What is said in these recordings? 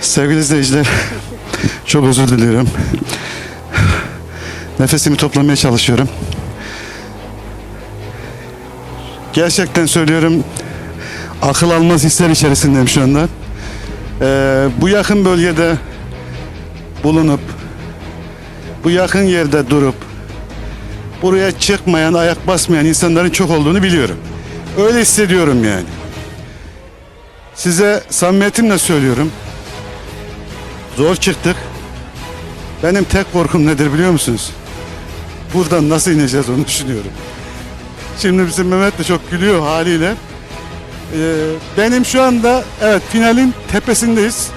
Sevgili izleyiciler, çok özür diliyorum. Nefesimi toplamaya çalışıyorum. Gerçekten söylüyorum, akıl almaz hisler içerisindeyim şu anda. Ee, bu yakın bölgede bulunup, bu yakın yerde durup, buraya çıkmayan, ayak basmayan insanların çok olduğunu biliyorum. Öyle hissediyorum yani. Size samimiyetimle söylüyorum. Zor çıktık. Benim tek korkum nedir biliyor musunuz? Buradan nasıl ineceğiz onu düşünüyorum. Şimdi bizim Mehmet de çok gülüyor haliyle. Ee, benim şu anda evet finalin tepesindeyiz.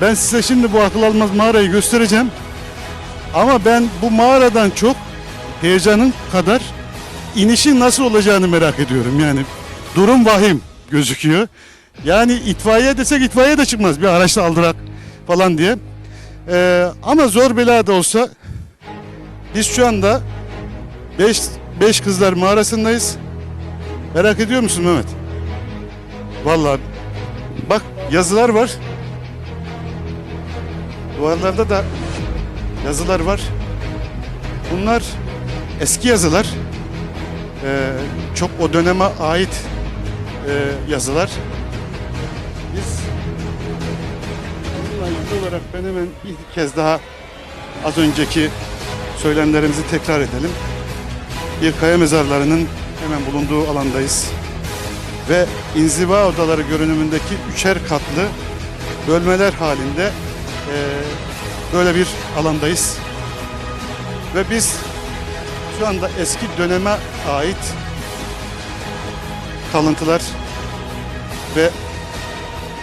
Ben size şimdi bu akıl almaz mağarayı göstereceğim. Ama ben bu mağaradan çok heyecanın kadar inişin nasıl olacağını merak ediyorum. Yani durum vahim gözüküyor. Yani itfaiye desek itfaiye de çıkmaz bir araçla aldırak falan diye. Ee, ama zor bela da olsa biz şu anda 5 5 kızlar mağarasındayız. Merak ediyor musun Mehmet? Vallahi bak yazılar var. Duvarlarda da yazılar var. Bunlar eski yazılar. Ee, çok o döneme ait e, yazılar. İlgili olarak ben hemen bir kez daha az önceki söylemlerimizi tekrar edelim. Bir kaya mezarlarının hemen bulunduğu alandayız. Ve inziva odaları görünümündeki üçer katlı bölmeler halinde e, böyle bir alandayız. Ve biz şu anda eski döneme ait kalıntılar ve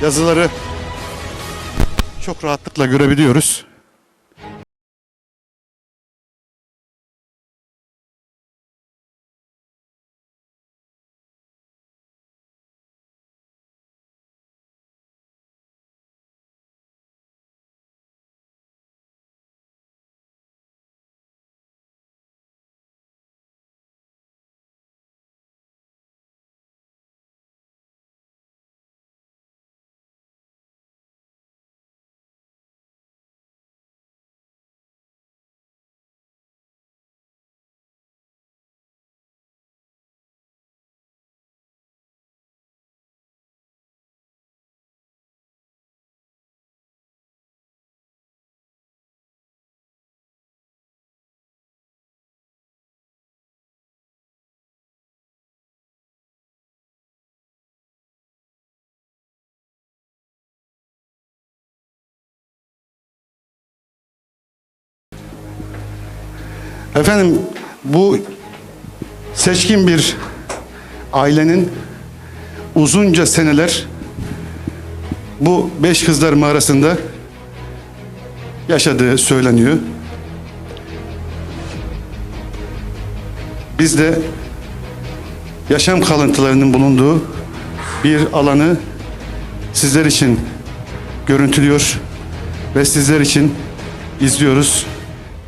yazıları çok rahatlıkla görebiliyoruz. Efendim bu seçkin bir ailenin uzunca seneler bu beş kızlar mağarasında yaşadığı söyleniyor. Biz de yaşam kalıntılarının bulunduğu bir alanı sizler için görüntülüyor ve sizler için izliyoruz.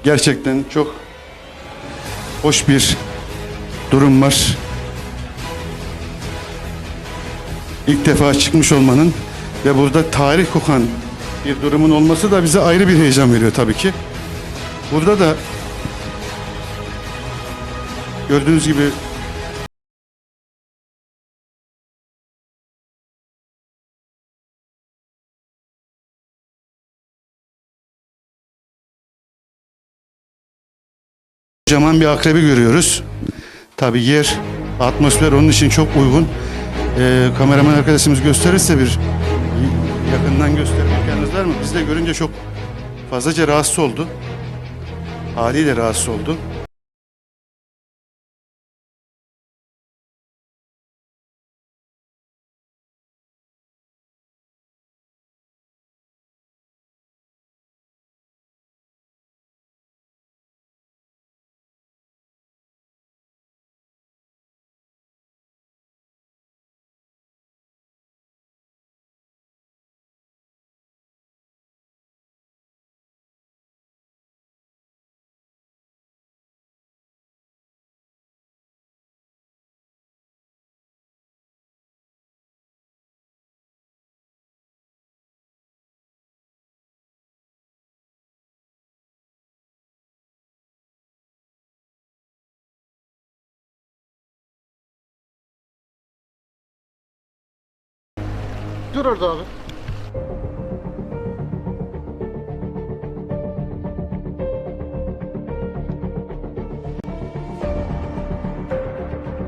Gerçekten çok hoş bir durum var. İlk defa çıkmış olmanın ve burada tarih kokan bir durumun olması da bize ayrı bir heyecan veriyor tabii ki. Burada da gördüğünüz gibi kocaman bir akrebi görüyoruz. Tabii yer, atmosfer onun için çok uygun. Ee, kameraman arkadaşımız gösterirse bir yakından göstermek imkanınız mı? Biz de görünce çok fazlaca rahatsız oldu. Haliyle rahatsız oldu. Otur orada abi.